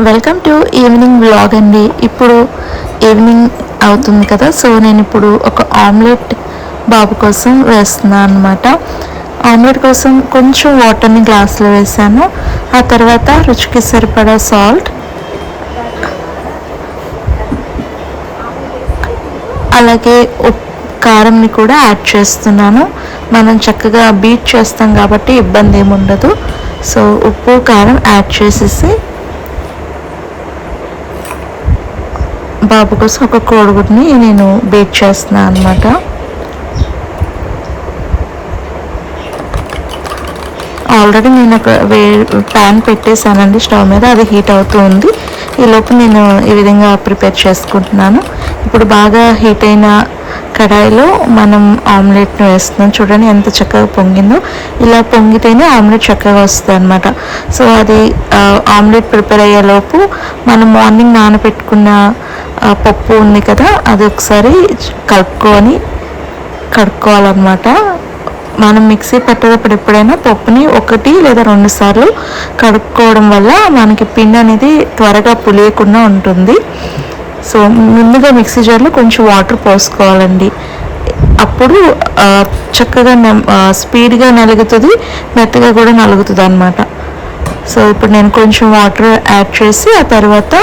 Welcome to evening blog అండి. ఇప్పుడు evening అవుతుంది కదా సో నేను ఇప్పుడు ఒక ఆమ్లెట్ బాబు కోసం వేస్తున్నాను అనమాట ఆమ్లెట్ కోసం కొంచెం వాటర్ని గ్లాస్లో వేసాను. ఆ తర్వాత రుచికి సరిపడా సాల్ట్ అలాగే ఉప్ కారంని కూడా యాడ్ చేస్తున్నాను. మనం చక్కగా బీట్ చేస్తాం కాబట్టి ఇబ్బంది ఏమి ఉండదు. సో ఉప్పు కారం యాడ్ చేసేసి బాబు కోసం ఒక కోడిగుడ్ని నేను బీట్ చేస్తున్నాను అనమాట ఆల్రెడీ నేను ఒక వే ప్యాన్ పెట్టేశానండి స్టవ్ మీద అది హీట్ అవుతూ ఉంది. ఈ లోపు నేను ఈ విధంగా ప్రిపేర్ చేసుకుంటున్నాను. ఇప్పుడు బాగా హీట్ అయిన కడాయిలో మనం ఆమ్లెట్ని వేస్తున్నాం. చూడండి ఎంత చక్కగా పొంగిందో. ఇలా పొంగితేనే ఆమ్లెట్ చక్కగా వస్తుంది అనమాట సో అది ఆమ్లెట్ ప్రిపేర్ అయ్యేలోపు మనం మార్నింగ్ నానబెట్టుకున్న పప్పు ఉంది కదా అది ఒకసారి కలుపుకొని కడుక్కోవాలన్నమాట. మనం మిక్సీ పెట్టేటప్పుడు ఎప్పుడైనా పప్పుని ఒకటి లేదా రెండు సార్లు కడుక్కోవడం వల్ల మనకి పిండి అనేది త్వరగా పులియకుండా ఉంటుంది. సో ముందుగా మిక్సీ జార్లో కొంచెం వాటర్ పోసుకోవాలండి. అప్పుడు చక్కగా స్పీడ్గా నలుగుతుంది మెత్తగా కూడా నలుగుతుంది అనమాట సో ఇప్పుడు నేను కొంచెం వాటర్ యాడ్ చేసి ఆ తర్వాత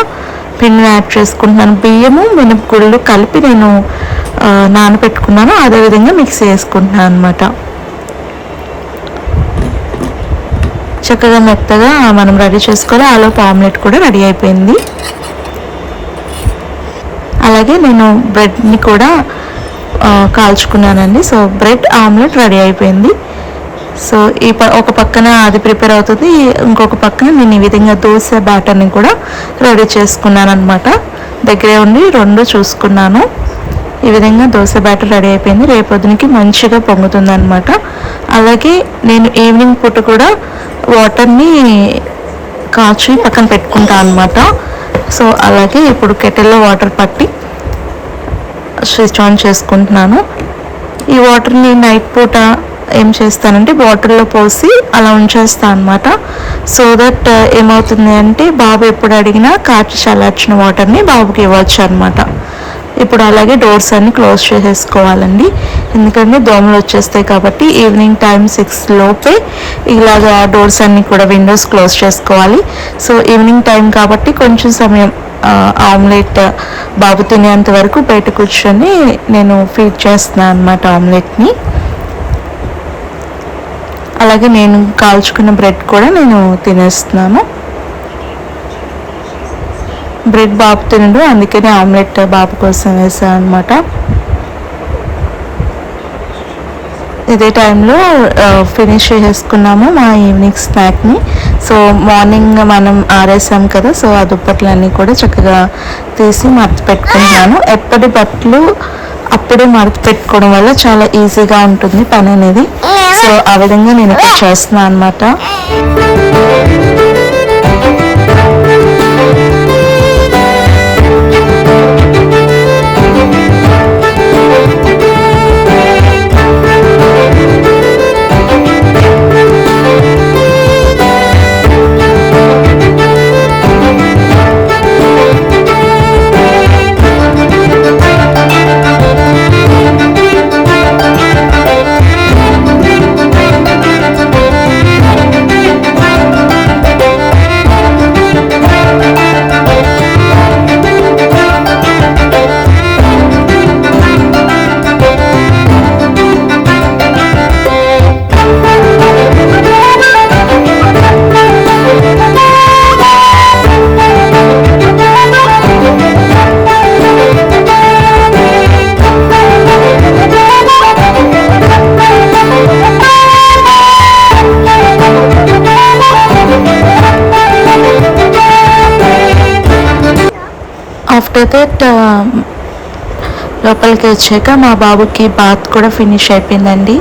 పిండిని యాడ్ చేసుకుంటున్నాను. బియ్యము మినపగుళ్ళు కలిపి నేను ఆ, నానబెట్టుకున్నాను. అదేవిధంగా మిక్సీ వేసుకుంటున్నాను అనమాట చక్కగా మెత్తగా మనం రెడీ చేసుకోవాలి. ఆలోపు ఆమ్లెట్ కూడా రెడీ అయిపోయింది. అలాగే నేను బ్రెడ్ని కూడా కాల్చుకున్నానండి. సో బ్రెడ్ ఆమ్లెట్ రెడీ అయిపోయింది. సో ఈ ప ఒక పక్కన అది ప్రిపేర్ అవుతుంది. ఇంకొక పక్కన నేను ఈ విధంగా దోశ బ్యాటర్ని కూడా రెడీ చేసుకున్నాను అనమాట దగ్గరే ఉండి రెండు చూసుకున్నాను. ఈ విధంగా దోశ బ్యాటర్ రెడీ అయిపోయింది. రేపొద్దునికి మంచిగా పొంగుతుంది అనమాట అలాగే నేను ఈవినింగ్ పూట కూడా వాటర్ని కాచి పక్కన పెట్టుకుంటాను అనమాట సో అలాగే ఇప్పుడు కెటిల్లో వాటర్ పట్టి స్విచ్ ఆన్ చేసుకుంటున్నాను. ఈ వాటర్ని నైట్ పూట ఏం చేస్తానంటే బాటిల్లో పోసి అలా ఉంచేస్తాను అనమాట సో దట్ ఏమవుతుంది అంటే బాబు ఎప్పుడు అడిగినా కాచి చల్లార్చిన వాటర్ని బాబుకి ఇవ్వచ్చు అనమాట ఇప్పుడు అలాగే డోర్స్ అన్ని క్లోజ్ చేసేసుకోవాలండి. ఎందుకంటే దోమలు వచ్చేస్తాయి కాబట్టి ఈవినింగ్ టైం సిక్స్ లోపే ఇలాగా డోర్స్ అన్ని కూడా విండోస్ క్లోజ్ చేసుకోవాలి. సో ఈవినింగ్ టైం కాబట్టి కొంచెం సమయం ఆమ్లెట్ బాబు తినేంత వరకు బయట కూర్చొని నేను ఫీడ్ చేస్తున్నాను అనమాట ఆమ్లెట్ని అలాగే నేను కాల్చుకున్న బ్రెడ్ కూడా నేను తినేస్తున్నాను. బ్రెడ్ బాబు తినడు అందుకనే ఆమ్లెట్ బాబు కోసం వేసాను అనమాట ఇదే టైంలో ఫినిష్ చేసేసుకున్నాము మా ఈవినింగ్ స్నాక్ని. సో మార్నింగ్ మనం ఆరేసాం కదా సో ఆ దుప్పట్లన్నీ కూడా చక్కగా తీసి మడత పెట్టుకుంటున్నాను. ఎప్పటి బట్టలు అప్పుడే మడత పెట్టుకోవడం వల్ల చాలా ఈజీగా ఉంటుంది పని అనేది. సో ఆ విధంగా నేను ఇక్కడ చేస్తున్నాను అనమాట ఆఫ్టర్ దట్ uh, లోపలికి వచ్చాక మా బాబుకి బాత్ కూడా ఫినిష్ అయిపోయిందండి.